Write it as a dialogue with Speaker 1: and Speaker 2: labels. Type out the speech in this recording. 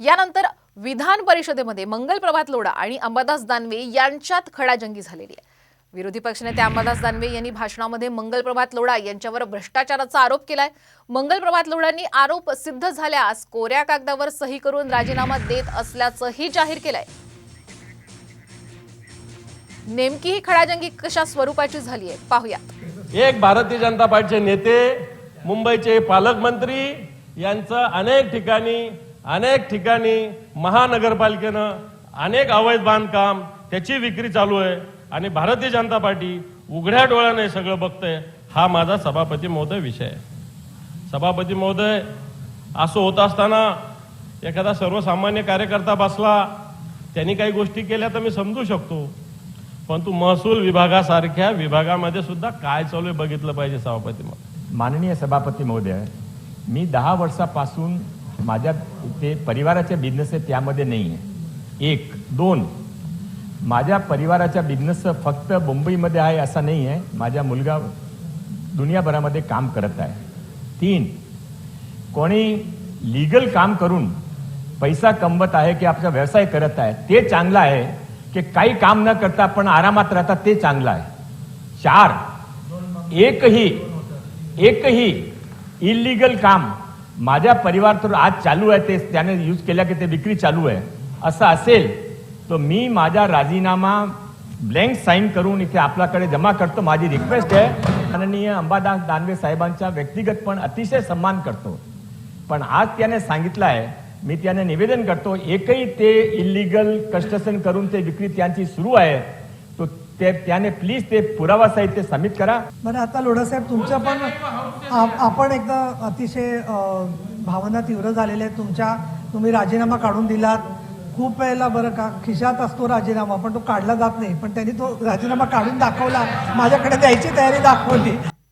Speaker 1: यानंतर विधान परिषदेमध्ये मंगल प्रभात लोढा आणि अंबादास दानवे यांच्यात खडाजंगी झालेली आहे. विरोधी पक्षनेते अंबादास दानवे यांनी भाषणामध्ये मंगल प्रभात लोढा यांच्यावर भ्रष्टाचाराचा आरोप केलाय. मंगल प्रभात लोढांनी आरोप सिद्ध झाल्यास कोऱ्या कागदावर सही करून राजीनामा देत असल्याचंही जाहीर केलंय. नेमकी ही खडाजंगी कशा स्वरूपाची झाली आहे पाहूयात
Speaker 2: एक भारतीय जनता पार्टीचे नेते मुंबईचे पालकमंत्री यांचं अनेक ठिकाणी अनेक ठिकाणी महानगरपालिकेनं अनेक अवैध बांधकाम त्याची विक्री चालू आहे आणि भारतीय जनता पार्टी उघड्या डोळ्याने सगळं बघतंय. हा माझा सभापती महोदय विषय आहे. सभापती महोदय असं होत असताना एखादा सर्वसामान्य कार्यकर्ता बसला त्यांनी काही गोष्टी केल्या तर मी समजू शकतो. परंतु महसूल विभागासारख्या विभागामध्ये सुद्धा काय चालू आहे बघितलं पाहिजे सभापती महोदय.
Speaker 3: माननीय सभापती महोदय मी दहा वर्षापासून माझ्या ते परिवाराचे बिझनेस आहे त्यामध्ये नाही आहे एक दोन माझ्या परिवाराचा बिझनेस फक्त मुंबईमध्ये आहे असा नाही आहे माझा मुलगा दुनियाभरामध्ये काम करत आहे. तीन कोणी लीगल काम करून पैसा कमवत आहे की आपला व्यवसाय करत आहे ते चांगलं आहे की काही काम न करता पण आरामात राहता ते चांगलं आहे. चार एकही एकही इलिगल काम माझ्या परिवार तर आज चालू आहे ते त्याने यूज केल्या की ते विक्री चालू आहे. असं असेल तर मी माझा राजीनामा ब्लँक साईन करून इथे आपल्याकडे जमा करतो. माझी रिक्वेस्ट आहे. माननीय अंबादास दानवे साहेबांचा व्यक्तिगत पण अतिशय सन्मान करतो. पण आज त्याने सांगितलं आहे मी त्याने निवेदन करतो एकही ते इलिगल कन्स्ट्रक्शन करून ते विक्री त्यांची सुरू आहे. तो ते त्याने प्लीज ते पुरावा साहित्य सबमिट करा.
Speaker 4: बरं आता लोढासाहेब तुमच्या पण आप- आपण एकदा अतिशय भावना तीव्र झालेल्या आहेत. तुमच्या तुम्ही राजीनामा काढून दिलात. खूप वेळेला बरं का खिशात असतो राजीनामा पण तो काढला जात नाही. पण त्यांनी तो राजीनामा काढून दाखवला. माझ्याकडे द्यायची तयारी दाखवली.